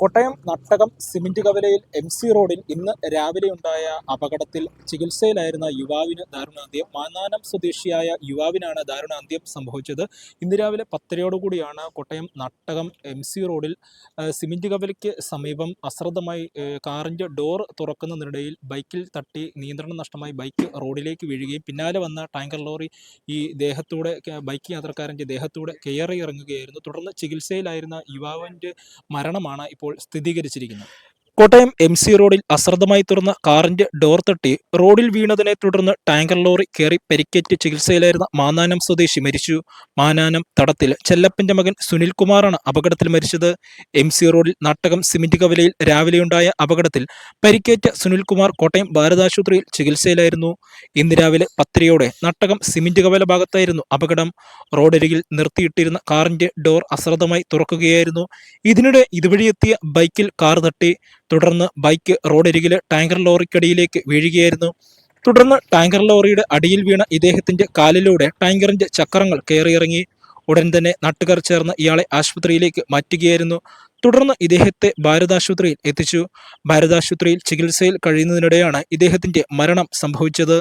Kottayam Nattakam cement കവലയിൽ M C റോഡിൽ ഇന്ന് രാവിലെ ഉണ്ടായ അപകടത്തിൽ ചികിത്സയിലായിരുന്ന യുവാവിന് ദാരുണാന്ത്യം. മാനാനം സ്വദേശിയായ യുവാവിനാണ് ദാരുണാന്ത്യം സംഭവിച്ചത്. ഇന്ന് രാവിലെ പത്തരയോടുകൂടിയാണ് കോട്ടയം നട്ടകം എം സി റോഡിൽ സിമന്റ് കവലയ്ക്ക് സമീപം അശ്രദ്ധമായി കാറിന്റെ ഡോർ തുറക്കുന്നതിനിടയിൽ ബൈക്കിൽ തട്ടി നിയന്ത്രണം നഷ്ടമായി ബൈക്ക് റോഡിലേക്ക് വീഴുകയും പിന്നാലെ വന്ന ടാങ്കർ ലോറി ഈ ദേഹത്തൂടെ ബൈക്ക് യാത്രക്കാരന്റെ ദേഹത്തൂടെ കയറി ഇറങ്ങുകയായിരുന്നു. തുടർന്ന് ചികിത്സയിലായിരുന്ന യുവാവിന്റെ മരണമാണ് ഇപ്പോൾ സ്ഥിരീകരിച്ചിരിക്കുന്നത് കോട്ടയം എം സി റോഡിൽ അശ്രദ്ധമായി തുറന്ന കാറിന്റെ ഡോർ തട്ടി റോഡിൽ വീണതിനെ തുടർന്ന് ടാങ്കർ ലോറി കയറി പരിക്കേറ്റ് ചികിത്സയിലായിരുന്ന മാനാനം സ്വദേശി മരിച്ചു. മാനാനം തടത്തിൽ ചെല്ലപ്പന്റെ മകൻ സുനിൽകുമാറാണ് അപകടത്തിൽ മരിച്ചത്. എം സി റോഡിൽ നാട്ടകം സിമന്റ് കവലയിൽ രാവിലെയുണ്ടായ അപകടത്തിൽ പരിക്കേറ്റ സുനിൽകുമാർ കോട്ടയം ഭാരതാശുപത്രിയിൽ ചികിത്സയിലായിരുന്നു. ഇന്ന് രാവിലെ പത്തരയോടെ നാട്ടകം സിമന്റ് കവല ഭാഗത്തായിരുന്നു അപകടം. റോഡരികിൽ നിർത്തിയിട്ടിരുന്ന കാറിന്റെ ഡോർ അശ്രദ്ധമായി തുറക്കുകയായിരുന്നു. ഇതിനിടെ ഇതുവഴിയെത്തിയ ബൈക്കിൽ കാർ തട്ടി. തുടർന്ന് ബൈക്ക് റോഡരികിലെ ടാങ്കർ ലോറിക്കടിയിലേക്ക് വീഴുകയായിരുന്നു. തുടർന്ന് ടാങ്കർ ലോറിയുടെ അടിയിൽ വീണ ഇദ്ദേഹത്തിന്റെ കാലിലൂടെ ടാങ്കറിന്റെ ചക്രങ്ങൾ കയറിയിറങ്ങി. ഉടൻ തന്നെ നാട്ടുകാർ ചേർന്ന് ഇയാളെ ആശുപത്രിയിലേക്ക് മാറ്റുകയായിരുന്നു. തുടർന്ന് ഇദ്ദേഹത്തെ ഭാരതാശുപത്രിയിൽ എത്തിച്ചു. ഭാരതാശുപത്രിയിൽ ചികിത്സയിൽ കഴിയുന്നതിനിടെയാണ് ഇദ്ദേഹത്തിന്റെ മരണം സംഭവിച്ചത്.